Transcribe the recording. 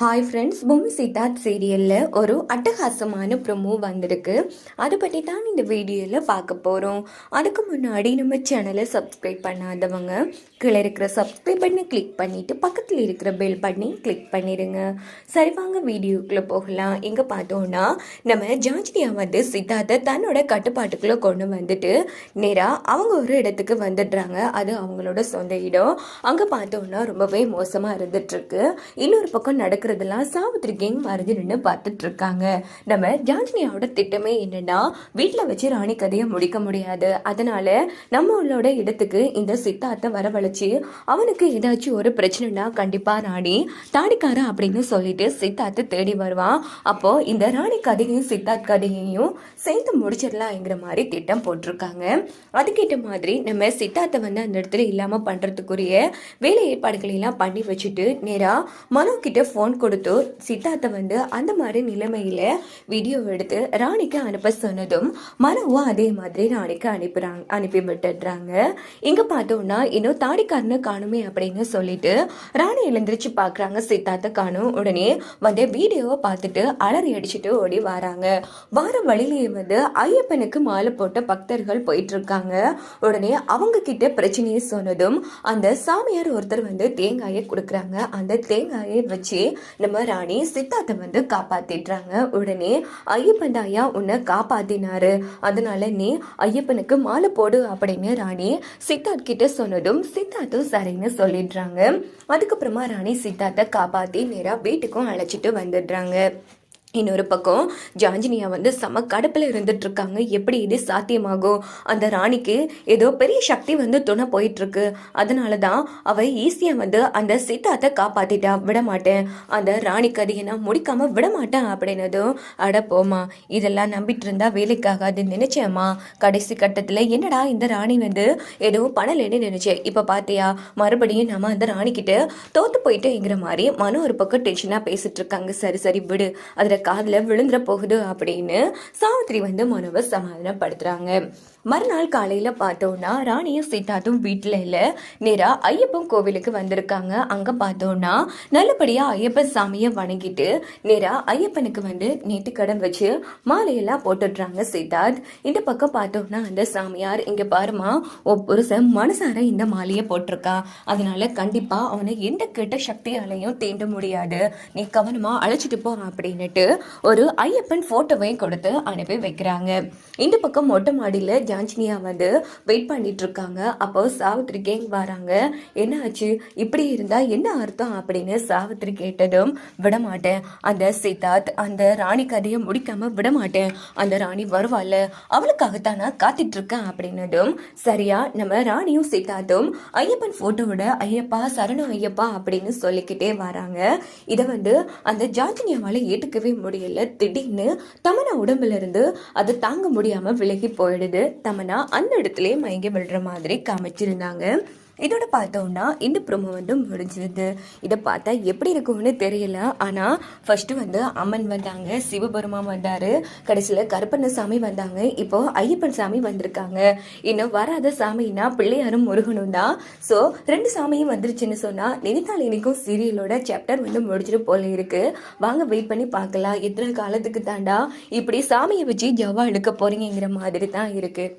Hi friends பூமி சித்தார்த் சீரியலில் ஒரு அட்டகாசமான ப்ரொமோ வந்திருக்கு. அதை பற்றி தான் இந்த வீடியோவில் பார்க்க போகிறோம் அதுக்கு முன்னாடி நம்ம சேனலை சப்ஸ்கிரைப் பண்ணாதவங்க கீழே இருக்கிற சப்ஸ்கிரைப் பண்ணி கிளிக் பண்ணிவிட்டு பக்கத்தில் இருக்கிற பெல் பண்ணி கிளிக் பண்ணிடுங்க சரி வாங்க வீடியோக்குள்ளே போகலாம். எங்கே பார்த்தோன்னா நம்ம ஜான்ஜினியா வந்து சித்தார்த்தை தன்னோட கட்டுப்பாட்டுக்குள்ளே கொண்டு வந்துட்டு நேராக அவங்க ஒரு இடத்துக்கு வந்துடுறாங்க. அது அவங்களோட சொந்த இடம். அங்கே பார்த்தோன்னா ரொம்பவே மோசமாக இருந்துகிட்ருக்கு இன்னொரு பக்கம் நடக்கிறதெல்லாம் சாவித்திரி கேங் மறைஞ்சு நின்று பார்த்துட்டு இருக்காங்க நம்ம ஜான்ஜினியாவோட திட்டமே என்னன்னா வீட்டில் வச்சு ராணி கதையை முடிக்க முடியாது. அதனால நம்மளோட இடத்துக்கு இந்த சித்தார்த்தை வரவழைச்சு அவனுக்கு ஏதாச்சும் ஒரு பிரச்சனைனா கண்டிப்பாக ராணி தாடிக்கார அப்படின்னு சொல்லிட்டு சித்தார்த்தை தேடி வருவான். அப்போ இந்த ராணி கதையும் சித்தார்த் கதையையும் சேர்த்து முடிச்சிடலாங்கிற மாதிரி திட்டம் போட்டிருக்காங்க. அதுக்கேற்ற மாதிரி நம்ம சித்தார்த்தை வந்து அந்த இடத்துல இல்லாமல் பண்ணுறதுக்குரிய வேலை ஏற்பாடுகளை எல்லாம் பண்ணி வச்சுட்டு நேராக மனோ கிட்ட ஃபோன் கொடுத்தோர் சித்தார்த்தை வந்து அந்த மாதிரி நிலைமையில வீடியோ எடுத்து ராணிக்கு அனுப்ப சொன்னதும் மனோவும் அதே மாதிரி ராணிக்கு அனுப்புறாங்க அனுப்பி விட்டுடுறாங்க. இங்க பார்த்தோம்னா இன்னும் தாடிக்காரனை காணுமே அப்படின்னு சொல்லிட்டு ராணி எழுந்திரிச்சு பார்க்குறாங்க சித்தார்த்தை காணும் உடனே வந்து வீடியோவை பார்த்துட்டு அலறி அடிச்சுட்டு ஓடி வராங்க. வார வழியிலேயே வந்து ஐயப்பனுக்கு மாலை போட்ட பக்தர்கள் போயிட்டு இருக்காங்க உடனே அவங்க கிட்ட பிரச்சனையை சொன்னதும் அந்த சாமியார் ஒருத்தர் வந்து தேங்காயை கொடுக்குறாங்க. அந்த தேங்காயை வச்சு நம்ம ராணி சித்தார்த்தை வந்து காப்பாத்திடுறாங்க. உடனே ஐயப்பன் தாயா உன்னை காப்பாத்தினாரு. அதனால நீ ஐயப்பனுக்கு மாலை போடு அப்படின்னு ராணி சித்தார்த் கிட்ட சொன்னதும் சித்தார்த்தும் சரின்னு சொல்லிடுறாங்க. அதுக்கப்புறமா ராணி சித்தார்த்தை காப்பாத்தி நேரா வீட்டுக்கும் அழைச்சிட்டு வந்துடுறாங்க. இன்னொரு பக்கம் ஜாஞ்சினியா வந்து செம கடுப்பில் இருந்துட்டு இருக்காங்க எப்படி இது சாத்தியமாகும் அந்த ராணிக்கு ஏதோ பெரிய சக்தி வந்து துணை போயிட்டு இருக்கு அதனால தான் அவ ஈஸியா வந்து அந்த சித்தாத்தை காப்பாத்திட்டா விட மாட்டேன் அந்த ராணி கதையை நான் முடிக்காம விட மாட்டேன் அப்படின்னதும் அட போமா இதெல்லாம் நம்பிட்டு இருந்தா வேலைக்காகாதுன்னு நினைச்சேம்மா. கடைசி கட்டத்தில் என்னடா இந்த ராணி வந்து எதுவும் பண்ணலைன்னு நினைச்சேன் இப்போ பார்த்தியா மறுபடியும் நம்ம அந்த ராணி கிட்ட தோத்து போயிட்டேங்கிற மாதிரி மனு ஒரு பக்கம் டென்ஷனாக பேசிட்டு இருக்காங்க சரி சரி விடு. அதில் காதில் விழுந்துட போகுது அப்படின்னு சாவித்திரி வந்து மனுவை சமாதானப்படுத்துறாங்க. மறுநாள் காலையில் பார்த்தோன்னா ராணியும் சித்தார்த்தும் வீட்டில் இல்லை. நேராக ஐயப்பன் கோவிலுக்கு வந்திருக்காங்க. அங்கே பார்த்தோன்னா நல்லபடியாக ஐயப்பன் சாமியை வணங்கிட்டு நேராக ஐயப்பனுக்கு வந்து நேர்த்திக்கடன் வச்சு மாலையெல்லாம் போட்டுடுறாங்க சித்தார்த். இந்த பக்கம் பார்த்தோம்னா அந்த சாமியார் இங்கே பாருமா ஒரு புருஷன் மனசார இந்த மாலையை போட்டிருக்கா. அதனால கண்டிப்பாக அவனை எந்த கெட்ட சக்தியாலையும் தீண்ட முடியாது. நீ கவனமாக அழைச்சிட்டு போ அப்படின்னுட்டு ஒரு ஐயப்பன் ஃபோட்டோவையும் கொடுத்து அனுப்பி வைக்கிறாங்க. இந்த பக்கம் மொட்டை மாடியில் ஜான்ஜினியா வந்து வெயிட் பண்ணிட்டு இருக்காங்க அப்போ சாவித்திரி கேங் வராங்க. என்ன ஆச்சு? இப்படி இருந்தா என்ன அர்த்தம் அப்படின்னு சாவித்திரி கேட்டதும் விடமாட்டேன். அந்த சித்தார்த் அந்த ராணி கதையை முடிக்காம விட மாட்டேன் அந்த ராணி வருவாள் அவளுக்காகத்தான் நான் காத்துட்டு இருக்கேன் அப்படின்னதும் சரியா நம்ம ராணியும் சித்தார்த்தும் ஐயப்பன் போட்டோவோட ஐயப்பா சரணம் ஐயப்பா அப்படின்னு சொல்லிக்கிட்டே வராங்க. இதை வந்து அந்த ஜான்ஜினியாவால ஏற்றுக்கவே முடியல. திடீர்னு தமனா உடம்புல இருந்து அது தாங்க முடியாம விலகி போயிடுது. தமனா அந்த இடத்துலயே மயங்கி விழுற மாதிரி காமிச்சிருந்தாங்க. இதோட பார்த்தோம்னா இந்த ப்ரொமோ வந்து முடிஞ்சிருது. இதை பார்த்தா எப்படி இருக்கும்னு தெரியல. ஆனால் ஃபர்ஸ்ட் வந்து அம்மன் வந்தாங்க சிவபெருமான் வந்தார். கடைசியில் கருப்பண்ணசாமி வந்தாங்க. இப்போ ஐயப்பன் சாமி வந்திருக்காங்க. இன்னும் வராத சாமின்னா பிள்ளையாரும் முருகனும் தான். ஸோ ரெண்டு சாமியும் வந்துருச்சுன்னு சொன்னால் நினைத்தால் இன்னைக்கும் சீரியலோட சாப்டர் வந்து முடிச்சிட்டு போல இருக்கு. வாங்க வெயிட் பண்ணி பார்க்கலாம். எத்தனை காலத்துக்கு தாண்டா இப்படி சாமியை வச்சு ஜவா இழுக்க போறீங்கிற மாதிரி தான் இருக்குது